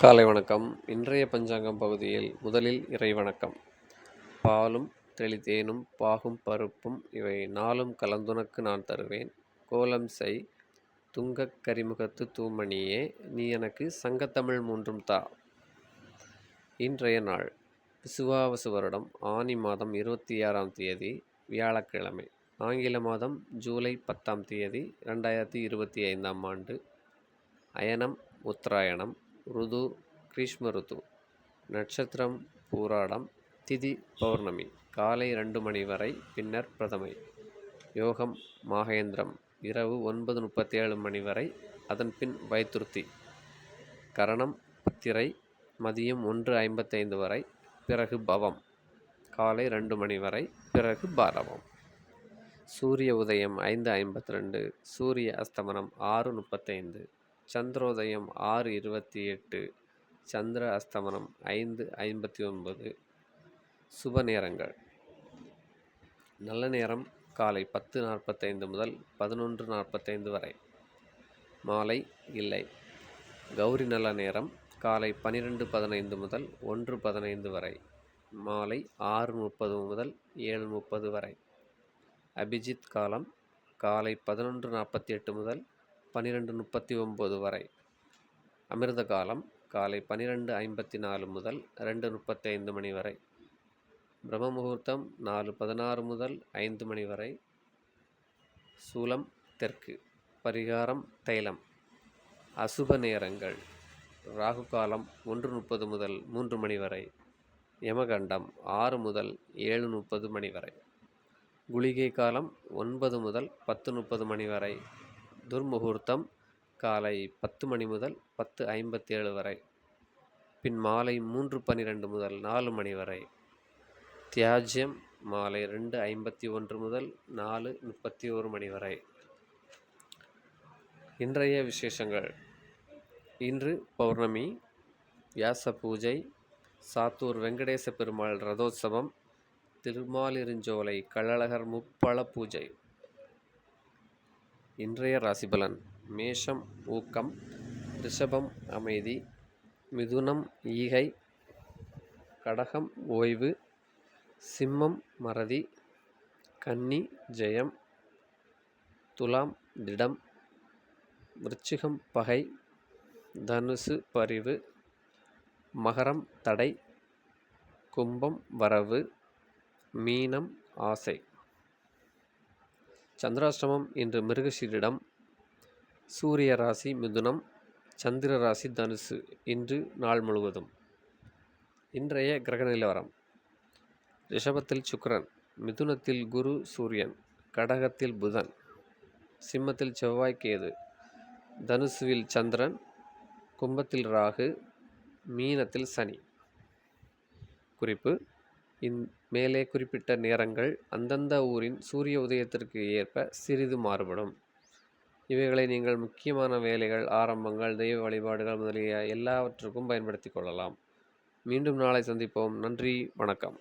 காலை வணக்கம். இன்றைய பஞ்சாங்கம் பகுதியில் முதலில் இறை வணக்கம். பாலும் தெளித்தேனும் பாகும் பருப்பும் இவை நாளும் கலந்துனக்கு நான் தருவேன். கோலம் செய் துங்கக் கரிமுகத்து தூமணியே நீ எனக்கு சங்கத்தமிழ் மூன்றும் தா. இன்றைய நாள் விசுவாவசு வருடம் ஆனி மாதம் இருபத்தி ஆறாம் தேதி வியாழக்கிழமை. ஆங்கில மாதம் ஜூலை பத்தாம் தேதி ரெண்டாயிரத்தி இருபத்தி ஐந்தாம் ஆண்டு. அயனம் உத்தராயணம். ருது கிரீஷ்ம ருது. நட்சத்திரம் பூராடம் திதி பௌர்ணமி. காலை ரெண்டு மணி வரை பின்னர் பிரதமை. யோகம் மாகேந்திரம். இரவு ஒன்பது முப்பத்தேழு மணி வரை அதன் பின் வைத்துருத்தி. கரணம் புத்திரை மதியம் ஒன்று ஐம்பத்தைந்து வரை பிறகு பவம். காலை ரெண்டு மணி வரை பிறகு பாரவம். சூரிய உதயம் ஐந்து ஐம்பத்தி ரெண்டு சூரிய அஸ்தமனம் ஆறு முப்பத்தைந்து. சந்திரோதயம் ஆறு இருபத்தி எட்டு சந்திர அஸ்தமனம் ஐந்து ஐம்பத்தி ஒன்பது. சுப நேரங்கள். நல்ல நேரம் காலை பத்து நாற்பத்தைந்து முதல் பதினொன்று நாற்பத்தைந்து வரை. மாலை இல்லை. கௌரி நல்ல நேரம் காலை பன்னிரெண்டு பதினைந்து முதல் ஒன்று பதினைந்து வரை. மாலை ஆறு முப்பது முதல் ஏழு முப்பது வரை. அபிஜித் காலம் காலை பதினொன்று நாற்பத்தி எட்டு முதல் பன்னிரெண்டு முப்பத்தி ஒம்பது வரை. அமிர்த காலம் காலை பன்னிரெண்டு ஐம்பத்தி நாலு முதல் ரெண்டு முப்பத்தைந்து மணி வரை. பிரம்ம முகூர்த்தம் நாலு பதினாறு முதல் ஐந்து மணி வரை. சூலம் தெற்கு. பரிகாரம் தைலம். அசுப நேரங்கள் ராகு காலம் ஒன்று முப்பது முதல் மூன்று மணி வரை. யமகண்டம் ஆறு முதல் ஏழு முப்பது மணி வரை. குளிகை காலம் ஒன்பது முதல் பத்து முப்பது மணி வரை. துர்முகூர்த்தம் காலை பத்து மணி முதல் பத்து ஐம்பத்தேழு வரை. பின் மாலை மூன்று பன்னிரெண்டு முதல் நாலு மணி வரை. தியாஜ்யம் மாலை ரெண்டு ஐம்பத்தி ஒன்று முதல் நாலு முப்பத்தி ஒரு மணி வரை. இன்றைய விசேஷங்கள். இன்று பௌர்ணமி வியாச பூஜை சாத்தூர் வெங்கடேச பெருமாள் ரதோத்சவம் திருமாலிருஞ்சோலை கள்ளழகர் முப்பள பூஜை. இன்றைய ராசிபலன் மேஷம் ஊக்கம் ரிஷபம் அமைதி மிதுனம் ஈகை கடகம் ஓய்வு சிம்மம் மறதி கன்னி ஜெயம் துலாம் திடம் விருச்சிகம் பகை தனுசு பரிவு மகரம் தடை கும்பம் வரவு மீனம் ஆசை. சந்திராஷ்டமம் இன்று மிருகசீரிடம். சூரிய ராசி மிதுனம் சந்திர ராசி தனுசு இன்று நாள் முழுவதும். இன்றைய கிரக நிலவரம். ரிஷபத்தில் சுக்கரன் மிதுனத்தில் குரு சூரியன் கடகத்தில் புதன் சிம்மத்தில் செவ்வாய் கேது தனுசுவில் சந்திரன் கும்பத்தில் ராகு மீனத்தில் சனி. குறிப்பு இந் மேலே குறிப்பிட்ட நேரங்கள் அந்தந்த ஊரின் சூரிய உதயத்திற்கு ஏற்ப சிறிது மாறுபடும். இவைகளை நீங்கள் முக்கியமான வேலைகள் ஆரம்பங்கள் தெய்வ வழிபாடுகள் முதலிய எல்லாவற்றுக்கும் பயன்படுத்தி கொள்ளலாம். மீண்டும் நாளை சந்திப்போம். நன்றி. வணக்கம்.